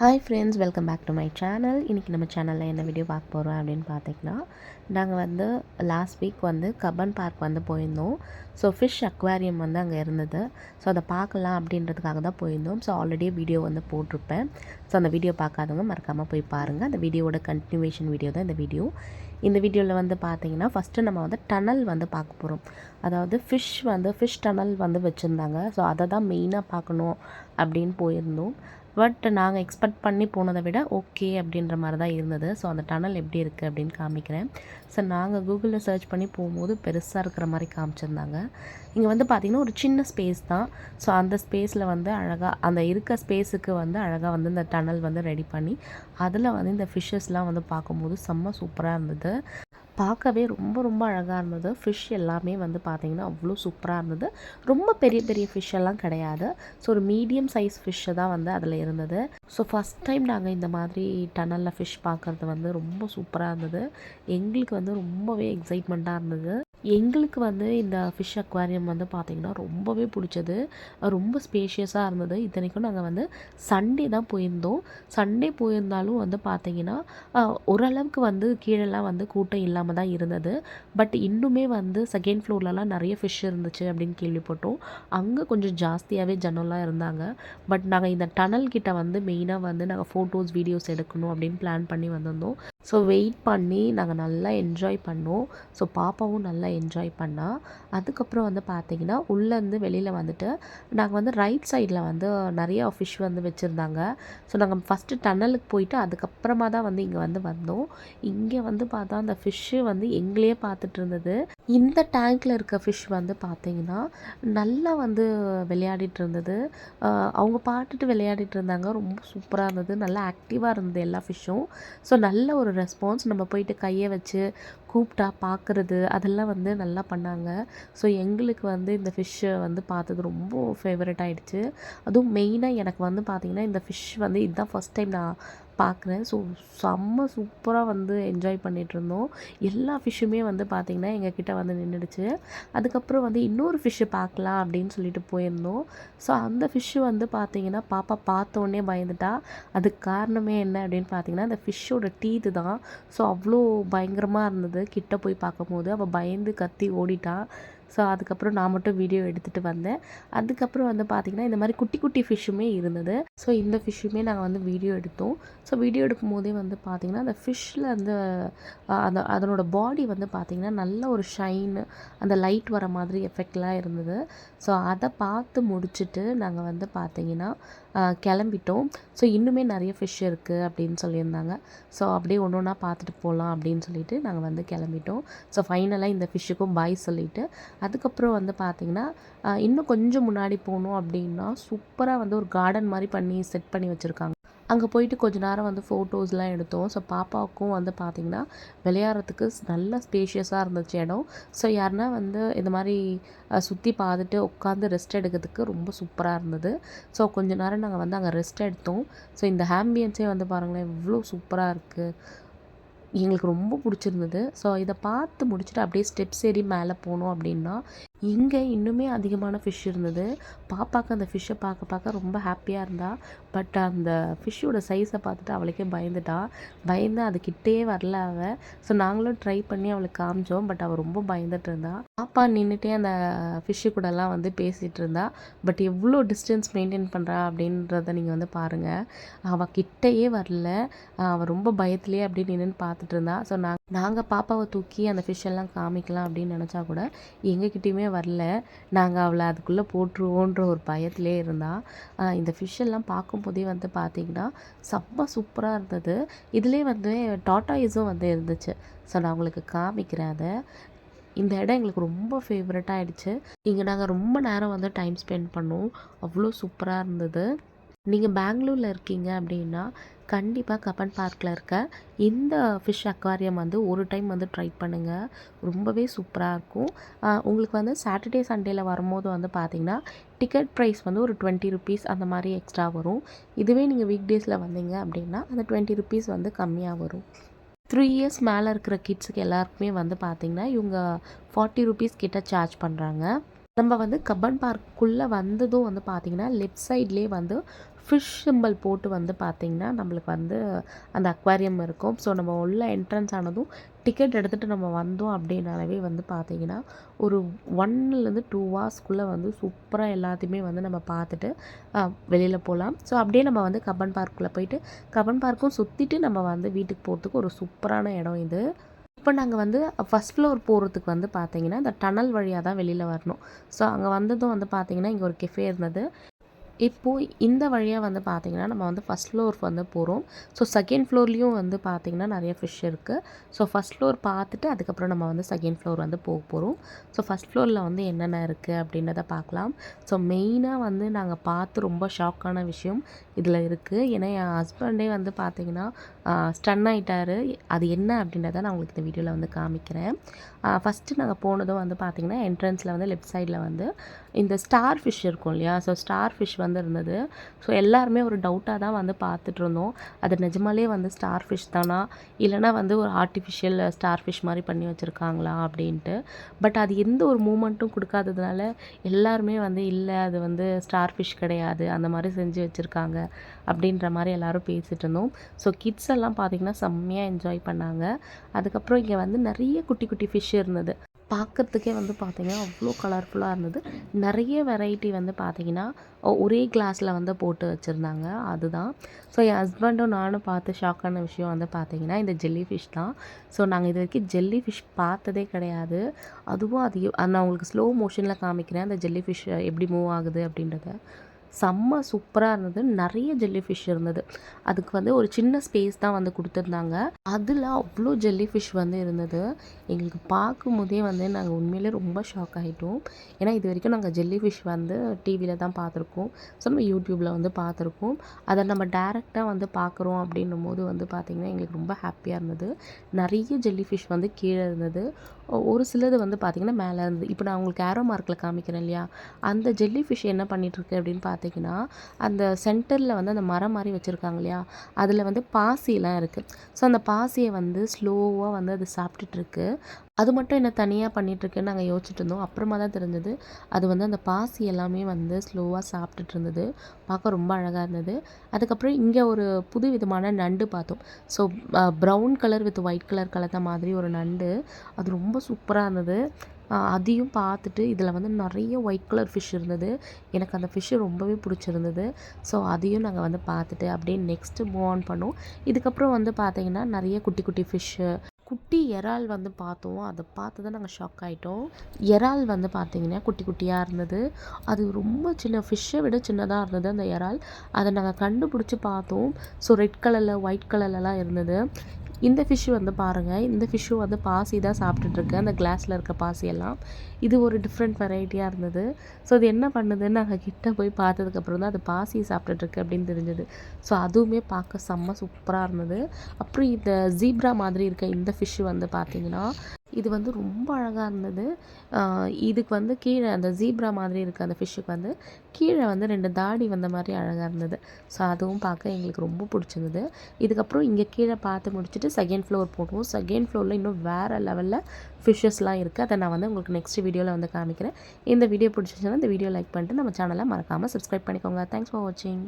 Hi friends welcome back to my channel இன்றைக்கி நம்ம சேனலில் என்ன வீடியோ பார்க்க போகிறோம் அப்படின்னு பார்த்தீங்கன்னா நாங்கள் வந்து லாஸ்ட் வீக் வந்து கபன் பார்க் வந்து போயிருந்தோம். ஸோ ஃபிஷ் அக்வாரியம் வந்து அங்கே இருந்தது. ஸோ அதை பார்க்கலாம் அப்படின்றதுக்காக தான் போயிருந்தோம். ஸோ ஆல்ரெடி வீடியோ வந்து போட்டிருப்பேன். ஸோ அந்த வீடியோ பார்க்காதவங்க மறக்காமல் போய் பாருங்கள் அந்த வீடியோவோட கண்டினியூவேஷன் வீடியோ தான் இந்த வீடியோ இந்த வீடியோவில் வந்து பார்த்தீங்கன்னா ஃபஸ்ட்டு நம்ம வந்து டனல் வந்து பார்க்க போகிறோம் அதாவது ஃபிஷ் வந்து ஃபிஷ் டனல் வந்து வச்சுருந்தாங்க. ஸோ அதை தான் மெயினாக பார்க்கணும் அப்படின்னு போயிருந்தோம். பட் நாங்கள் எக்ஸ்பெக்ட் பண்ணி போனதை விட ஓகே அப்படின்ற மாதிரி தான் இருந்தது. ஸோ அந்த டனல் எப்படி இருக்குது அப்படின்னு காமிக்கிறேன். ஸோ நாங்கள் கூகுளில் சர்ச் பண்ணி போகும்போது பெருசாக இருக்கிற மாதிரி காமிச்சிருந்தாங்க. இங்கே வந்து பார்த்திங்கன்னா ஒரு சின்ன ஸ்பேஸ் தான். ஸோ அந்த ஸ்பேஸில் வந்து அழகாக அந்த இருக்க ஸ்பேஸுக்கு வந்து அழகாக வந்து இந்த டனல் வந்து ரெடி பண்ணி அதில் வந்து இந்த ஃபிஷ்ஷஸ்லாம் வந்து பார்க்கும்போது செம்ம சூப்பராக இருந்தது. பார்க்கவே ரொம்ப ரொம்ப அழகாக இருந்தது. ஃபிஷ் எல்லாமே வந்து பார்த்திங்கன்னா அவ்வளோ சூப்பராக இருந்தது. ரொம்ப பெரிய பெரிய ஃபிஷ் எல்லாம் கிடையாது. ஸோ ஒரு மீடியம் சைஸ் ஃபிஷ்ஷு தான் வந்து அதில் இருந்தது. ஸோ ஃபஸ்ட் டைம் நாங்கள் இந்த மாதிரி டனலில் ஃபிஷ் பார்க்குறது வந்து ரொம்ப சூப்பராக இருந்தது. எங்களுக்கு வந்து ரொம்பவே எக்ஸைட்மெண்ட்டாக இருந்தது. எங்களுக்கு வந்து இந்த ஃபிஷ் அக்வாரியம் வந்து பார்த்திங்கன்னா ரொம்பவே பிடிச்சது. ரொம்ப ஸ்பேஷியஸாக இருந்தது. இத்தனைக்கும் நாங்கள் வந்து சண்டே தான் போயிருந்தோம். சண்டே போயிருந்தாலும் வந்து பார்த்திங்கன்னா ஓரளவுக்கு வந்து கீழெல்லாம் வந்து கூட்டம் இல்லாமல் தான் இருந்தது. பட் இன்னுமே வந்து செகண்ட் ஃப்ளோர்லலாம் நிறைய ஃபிஷ் இருந்துச்சு அப்படின்னு கேள்விப்பட்டோம். அங்கே கொஞ்சம் ஜாஸ்தியாகவே ஜனம்லாம் இருந்தாங்க. பட் நாங்கள் இந்த டனல் கிட்ட வந்து மெயினாக வந்து நாங்கள் ஃபோட்டோஸ் வீடியோஸ் எடுக்கணும் அப்படின்னு பிளான் பண்ணி வந்திருந்தோம். ஸோ வெயிட் பண்ணி நாங்கள் நல்லா என்ஜாய் பண்ணோம். ஸோ பாப்பாவும் நல்லா என்ஜாய் பண்ணா. அதுக்கப்புறம் வந்து பார்த்திங்கன்னா உள்ளேருந்து வெளியில் வந்துட்டு நாங்கள் வந்து ரைட் சைடில் வந்து நிறைய ஃபிஷ் வந்து வச்சுருந்தாங்க. ஸோ நாங்கள் ஃபஸ்ட்டு டன்னலுக்கு போயிட்டு அதுக்கப்புறமா தான் வந்து இங்கே வந்து வந்தோம். இங்கே வந்து பார்த்தா அந்த ஃபிஷ்ஷு வந்து எங்களையே பார்த்துட்டு இருந்தது. இந்த டேங்க்கில் இருக்க ஃபிஷ் வந்து பார்த்திங்கன்னா நல்லா வந்து விளையாடிட்டு இருந்தது. அவங்க பாட்டுட்டு விளையாடிட்டு இருந்தாங்க. ரொம்ப சூப்பராக இருந்தது. நல்லா ஆக்டிவாக இருந்தது எல்லா ஃபிஷ்ஷும் ஸோ நல்ல ஒரு ரெஸ்பான்ஸ் நம்ம போயிட்டு கையை வச்சு கூப்பிட்டா பார்க்குறது அதெல்லாம் வந்து நல்லா பண்ணாங்க. ஸோ எங்களுக்கு வந்து இந்த ஃபிஷ்ஷை வந்து பார்த்தது ரொம்ப ஃபேவரட் ஆகிடுச்சு அதுவும் மெயினாக எனக்கு வந்து பார்த்திங்கன்னா இந்த ஃபிஷ் வந்து இதுதான் ஃபஸ்ட் டைம் நான் பார்க்குறேன் ஸோ செம்ம சூப்பராக வந்து என்ஜாய் பண்ணிகிட்ருந்தோம் எல்லா ஃபிஷ்ஷுமே வந்து பார்த்திங்கன்னா எங்ககிட்ட வந்து நின்றுடுச்சு அதுக்கப்புறம் வந்து இன்னொரு ஃபிஷ்ஷு பார்க்கலாம் அப்படின்னு சொல்லிட்டு போயிருந்தோம். ஸோ அந்த ஃபிஷ்ஷு வந்து பார்த்திங்கன்னா பாப்பா பார்த்தோன்னே பயந்துட்டா. அதுக்கு காரணமே என்ன அப்படின்னு பார்த்தீங்கன்னா அந்த ஃபிஷ்ஷோட டீத்து தான். ஸோ அவ்வளோ பயங்கரமாக இருந்தது. கிட்ட போய் பார்க்கும்போது. அவள் பயந்து கத்தி ஓடிட்டான் ஸோ அதுக்கப்புறம் நான் மட்டும் வீடியோ எடுத்துகிட்டு வந்தேன். அதுக்கப்புறம் வந்து பார்த்திங்கன்னா இந்த மாதிரி குட்டி குட்டி ஃபிஷ்ஷுமே இருந்தது. ஸோ இந்த ஃபிஷ்ஷுமே நாங்கள் வந்து வீடியோ எடுத்தோம். ஸோ வீடியோ எடுக்கும் போதே வந்து பார்த்திங்கன்னா அந்த ஃபிஷ்ஷில் அந்த அந்த அதனோட பாடி வந்து பார்த்திங்கன்னா நல்ல ஒரு ஷைன் அந்த லைட் வர மாதிரி எஃபெக்ட்லாம் இருந்தது. ஸோ அதை பார்த்து முடிச்சுட்டு நாங்கள் வந்து பார்த்திங்கன்னா கிளம்பிட்டோம். ஸோ இன்னுமே நிறைய ஃபிஷ் இருக்குது அப்படின்னு சொல்லியிருந்தாங்க. ஸோ அப்படியே ஒன்று ஒன்றா பார்த்துட்டு போகலாம் அப்படின்னு சொல்லிட்டு நாங்கள் வந்து கிளம்பிட்டோம். ஸோ ஃபைனலாக இந்த ஃபிஷ்ஷுக்கும் பாய் சொல்லிவிட்டு அதுக்கப்புறம் வந்து பார்த்திங்கன்னா இன்னும் கொஞ்சம் முன்னாடி போகணும் அப்படின்னா சூப்பராக வந்து ஒரு கார்டன் மாதிரி பண்ணி செட் பண்ணி வச்சுருக்காங்க. அங்கே போயிட்டு கொஞ்ச நேரம் வந்து ஃபோட்டோஸ்லாம் எடுத்தோம். ஸோ பாப்பாவுக்கும் வந்து பார்த்திங்கன்னா விளையாடுறதுக்கு நல்ல ஸ்பேஷியஸாக இருந்துச்சு இடம். ஸோ யாருன்னா வந்து இந்த மாதிரி சுற்றி பார்த்துட்டு உட்காந்து ரெஸ்ட் எடுக்கிறதுக்கு ரொம்ப சூப்பராக இருந்தது. ஸோ கொஞ்ச நேரம் நாங்கள் வந்து அங்கே ரெஸ்ட் எடுத்தோம். ஸோ இந்த ஆம்பியன்ஸே வந்து பாருங்களேன் இவ்வளோ சூப்பராக இருக்குது எங்களுக்கு ரொம்ப பிடிச்சிருந்தது. ஸோ இதை பார்த்து முடிச்சுட்டு அப்படியே ஸ்டெப்ஸ் ஏறி மேலே போனோம் அப்படின்னா இங்கே இன்னுமே அதிகமான ஃபிஷ் இருந்தது. பாப்பாவுக்கு அந்த ஃபிஷ்ஷை பார்க்க பார்க்க ரொம்ப ஹாப்பியாக இருந்தா பட் அந்த ஃபிஷ்ஷோட சைஸை பார்த்துட்டு அவளுக்கே பயந்துட்டா. பயந்து அது கிட்டே வரல அவள் ஸோ நாங்களும் ட்ரை பண்ணி அவளுக்கு காமிச்சோம் பட் அவள் ரொம்ப பயந்துட்டு இருந்தா. பாப்பா நின்றுட்டே அந்த ஃபிஷ்ஷு கூடலாம் வந்து பேசிகிட்டு இருந்தா. பட் எவ்வளோ டிஸ்டன்ஸ் மெயின்டைன் பண்ணுறா அப்படின்றத நீங்கள் வந்து பாருங்கள் அவள் கிட்டேயே வரல. அவள் ரொம்ப பயத்துலேயே அப்படி நின்றுன்னு பார்த்துட்டு இருந்தா. ஸோ நாங்கள் நாங்கள் பாப்பாவை தூக்கி அந்த ஃபிஷ்ஷெல்லாம் காமிக்கலாம் அப்படின்னு நினச்சா கூட எங்ககிட்டயுமே வரல. நாங்கள் அவளை அதுக்குள்ளே போட்டுருவோன்ற ஒரு பயத்திலே இருந்தால் இந்த ஃபிஷ்ஷெல்லாம் பார்க்கும்போதே வந்து பார்த்திங்கன்னா செம்ம சூப்பராக இருந்தது. இதிலே வந்து டாட்டாயிஸும் வந்து இருந்துச்சு. ஸோ நான் உங்களுக்கு காமிக்கிறேன் அதை. இந்த இடம் எங்களுக்கு ரொம்ப ஃபேவரட்டாக ஆகிடுச்சு இங்கே நாங்கள் ரொம்ப நேரம் வந்து டைம் ஸ்பெண்ட் பண்ணோம். அவ்வளோ சூப்பராக இருந்தது. நீங்கள் பெங்களூரில் இருக்கீங்க அப்படின்னா கண்டிப்பாக கப்பன் பார்க்கில் இருக்க இந்த ஃபிஷ் அக்வாரியம் வந்து ஒரு டைம் வந்து ட்ரை பண்ணுங்கள் ரொம்பவே சூப்பராக இருக்கும். உங்களுக்கு வந்து சாட்டர்டே சண்டேயில் வரும்போது வந்து பார்த்திங்கன்னா டிக்கெட் ப்ரைஸ் வந்து ஒரு டுவெண்ட்டி ருபீஸ் அந்த மாதிரி எக்ஸ்ட்ரா வரும். இதுவே நீங்கள் வீக் டேஸில் வந்தீங்க அப்படின்னா அந்த டுவெண்ட்டி ருபீஸ் வந்து கம்மியாக வரும். த்ரீ இயர்ஸ் மேலே இருக்கிற கிட்ஸுக்கு எல்லாருக்குமே வந்து பார்த்திங்கன்னா இவங்க ஃபார்ட்டி ருபீஸ் கிட்ட சார்ஜ் பண்ணுறாங்க நம்ம வந்து கப்பன் பார்க்குள்ளே வந்ததும் வந்து பார்த்திங்கன்னா லெஃப்ட் சைட்லேயே வந்து ஃபிஷ் சிம்பிள் போட்டு வந்து பார்த்திங்கன்னா நம்மளுக்கு வந்து அந்த அக்வாரியம் இருக்கும். ஸோ நம்ம உள்ள என்ட்ரன்ஸ் ஆனதும் டிக்கெட் எடுத்துகிட்டு நம்ம வந்தோம் அப்படின்னாலவே வந்து பார்த்திங்கன்னா ஒரு ஒன்லேருந்து டூ ஹவர்ஸ்க்குள்ளே வந்து சூப்பராக எல்லாத்தையுமே வந்து நம்ம பார்த்துட்டு வெளியில் போகலாம் ஸோ அப்படியே நம்ம வந்து கப்பன் பார்க்குள்ளே போயிட்டு கப்பன் பார்க்கும் சுற்றிட்டு நம்ம வந்து வீட்டுக்கு போகிறதுக்கு ஒரு சூப்பரான இடம் இது. இப்போ நாங்கள் வந்து ஃபஸ்ட் ஃப்ளோர் போகிறதுக்கு வந்து பார்த்தீங்கன்னா இந்த டனல் வழியாக தான் வெளியில் வரணும். ஸோ அங்கே வந்ததும் வந்து பார்த்தீங்கன்னா இங்கே ஒரு கெஃபே இருந்தது. இப்போது இந்த வழியாக வந்து பார்த்திங்கன்னா நம்ம வந்து ஃபஸ்ட் ஃப்ளோர் வந்து போகிறோம் ஸோ செகண்ட் ஃப்ளோர்லேயும் வந்து பார்த்திங்கன்னா நிறைய ஃபிஷ் இருக்குது ஸோ ஃபஸ்ட் ஃப்ளோர் பார்த்துட்டு அதுக்கப்புறம் நம்ம வந்து செகண்ட் ஃப்ளோர் வந்து போக போகிறோம் ஸோ ஃபஸ்ட் ஃப்ளோரில் வந்து என்னென்ன இருக்குது அப்படின்றத பார்க்கலாம் ஸோ மெயினாக வந்து நாங்கள் பார்த்து ரொம்ப ஷாக்கான விஷயம் இதில் இருக்குது ஏன்னா என் ஹஸ்பண்டே வந்து பார்த்திங்கன்னா ஸ்டன் ஆகிட்டார் அது என்ன அப்படின்றத நான் உங்களுக்கு இந்த வீடியோவில் வந்து காமிக்கிறேன். ஃபஸ்ட்டு நாங்கள் போனதும் வந்து பார்த்திங்கன்னா என்ட்ரன்ஸில் வந்து லெஃப்ட் சைடில் வந்து இந்த ஸ்டார் ஃபிஷ் இருக்கும் இல்லையா? ஸோ ஸ்டார் ஃபிஷ் வந்து இருந்தது ஸோ எல்லாருமே ஒரு டவுட்டாக தான் வந்து பார்த்துட்டு இருந்தோம். அது நிஜமாலே வந்து ஸ்டார் ஃபிஷ் தானா? இல்லைனா வந்து ஒரு ஆர்டிஃபிஷியல் ஸ்டார் ஃபிஷ் மாதிரி பண்ணி வச்சுருக்காங்களா அப்படின்ட்டு. பட் அது எந்த ஒரு மூமெண்ட்டும் கொடுக்காததுனால எல்லாருமே வந்து இல்லை அது வந்து ஸ்டார் ஃபிஷ் கிடையாது. அந்த மாதிரி செஞ்சு வச்சுருக்காங்க. அப்படின்ற மாதிரி எல்லோரும் பேசிகிட்டு இருந்தோம். ஸோ கிட்ஸ் எல்லாம் பார்த்திங்கன்னா செம்மையாக என்ஜாய் பண்ணாங்க. அதுக்கப்புறம் இங்கே வந்து நிறைய குட்டி குட்டி ஃபிஷ் இருந்தது. பார்க்குறதுக்கே வந்து பார்த்திங்கன்னா அவ்வளோ கலர்ஃபுல்லாக இருந்தது. நிறைய வெரைட்டி வந்து பார்த்திங்கன்னா ஒரே கிளாஸில் வந்து போட்டு வச்சுருந்தாங்க. அதுதான். ஸோ என் ஹஸ்பண்டும் நானும் பார்த்து ஷாக்கான விஷயம் வந்து பார்த்திங்கன்னா இந்த ஜெல்லி ஃபிஷ் தான். ஸோ நாங்கள் இது வரைக்கும் ஜெல்லி ஃபிஷ் பார்த்ததே கிடையாது. அதுவும் அது நான் உங்களுக்கு ஸ்லோ மோஷனில் காமிக்கிறேன். அந்த ஜெல்லி ஃபிஷ் எப்படி மூவ் ஆகுது அப்படின்றத. செம்ம சூப்பராக இருந்தது. நிறைய ஜெல்லி ஃபிஷ் இருந்தது. அதுக்கு வந்து ஒரு சின்ன ஸ்பேஸ் தான் வந்து கொடுத்துருந்தாங்க. அதில் அவ்வளோ ஜெல்லி ஃபிஷ் வந்து இருந்தது. எங்களுக்கு பார்க்கும்போதே வந்து நாங்கள் உண்மையிலே ரொம்ப ஷாக் ஆகிட்டோம் ஏன்னா இது வரைக்கும் நாங்கள் ஜெல்லி ஃபிஷ் வந்து டிவியில் தான் பார்த்துருக்கோம். ஸோ நம்ம யூடியூப்பில் வந்து பார்த்துருக்கோம். அதை நம்ம டேரெக்டாக வந்து பார்க்குறோம் அப்படின்னும் போது வந்து பார்த்திங்கன்னா எங்களுக்கு ரொம்ப ஹாப்பியாக இருந்தது. நிறைய ஜெல்லி ஃபிஷ் வந்து கீழே இருந்தது. ஒரு சிலது வந்து பார்த்திங்கன்னா மேலே இருந்தது. இப்போ நான் உங்களுக்கு ஏரோ மார்க்கில் காமிக்கிறேன் இல்லையா? அந்த ஜெல்லி ஃபிஷ் என்ன பண்ணிகிட்ருக்கு அப்படின்னு பார்த்தீங்கன்னா அந்த சென்டரில் வந்து அந்த மரம் மாதிரி வச்சுருக்காங்க இல்லையா? அதில் வந்து பாசியெல்லாம் இருக்குது ஸோ அந்த பாசியை வந்து ஸ்லோவாக வந்து அது சாப்பிட்டுட்ருக்கு. அது மட்டும் என்ன தனியாக பண்ணிகிட்ருக்குன்னு நாங்கள் யோசிச்சுட்டு இருந்தோம். அப்புறமா தான் தெரிஞ்சது அது வந்து அந்த பாசி எல்லாமே வந்து ஸ்லோவாக சாப்பிட்டுட்டு இருந்தது பார்க்க ரொம்ப அழகாக இருந்தது. அதுக்கப்புறம் இங்கே ஒரு புது விதமான நண்டு பார்த்தோம். So brown colour with white colour கலந்த மாதிரி ஒரு நண்டு. அது ரொம்ப சூப்பராக இருந்தது. அதையும் பார்த்துட்டு இதில் வந்து நிறைய ஒயிட் கலர் ஃபிஷ் இருந்தது. எனக்கு அந்த ஃபிஷ்ஷு ரொம்பவே பிடிச்சிருந்தது. ஸோ அதையும் நாங்கள் வந்து பார்த்துட்டு அப்படியே நெக்ஸ்ட்டு மூவ் ஆன் பண்ணோம். இதுக்கப்புறம் வந்து பார்த்திங்கன்னா நிறைய குட்டி குட்டி ஃபிஷ்ஷு குட்டி இறால் வந்து பார்த்தோம். அதை பார்த்து தான் நாங்கள் ஷாக் ஆகிட்டோம் இறால் வந்து பார்த்திங்கன்னா குட்டி குட்டியாக இருந்தது. அது ரொம்ப சின்ன ஃபிஷ்ஷை விட சின்னதாக இருந்தது அந்த இறால் அதை நாங்கள் கண்டுபிடிச்சி பார்த்தோம். ஸோ ரெட் கலரில் ஒயிட் கலர்லலாம் இருந்தது. இந்த ஃபிஷ்ஷு வந்து பாருங்கள் இந்த ஃபிஷ்ஷு வந்து பாசி தான் சாப்பிட்டுட்ருக்கு அந்த கிளாஸில் இருக்க பாசியெல்லாம். இது ஒரு டிஃப்ரெண்ட் வெரைட்டியாக இருந்தது. ஸோ அது என்ன பண்ணுதுன்னு நாங்கள் கிட்ட போய் பார்த்ததுக்கப்புறம் தான் அது பாசி சாப்பிட்டுட்ருக்கு அப்படின்னு தெரிஞ்சது. ஸோ அதுவுமே பார்க்க செம்ம சூப்பராக இருந்தது. அப்புறம் இந்த ஜீப்ரா மாதிரி இருக்க இந்த ஃபிஷ்ஷு வந்து பார்த்திங்கன்னா இது வந்து ரொம்ப அழகாக இருந்தது. இதுக்கு வந்து கீழே அந்த ஜீப்ரா மாதிரி இருக்க அந்த ஃபிஷ்ஷுக்கு வந்து கீழே வந்து ரெண்டு தாடி வந்த மாதிரி அழகாக இருந்தது. ஸோ அதுவும் பார்க்க எங்களுக்கு ரொம்ப பிடிச்சிருந்தது. இதுக்கப்புறம் இங்கே கீழே பார்த்து முடிச்சுட்டு செகண்ட் ஃப்ளோர் போடுவோம். செகண்ட் ஃப்ளோரில் இன்னும் வேறு லெவலில் ஃபிஷ்ஷஸ்லாம் இருக்குது அதை நான் வந்து உங்களுக்கு நெக்ஸ்ட் வீடியோவில் வந்து காமிக்கிறேன். இந்த வீடியோ பிடிச்சிச்சுன்னா இந்த வீடியோ லைக் பண்ணிட்டு நம்ம சேனலை மறக்காமல் சப்ஸ்கிரைப் பண்ணிக்கோங்க. தேங்க்ஸ் ஃபார் வாட்சிங்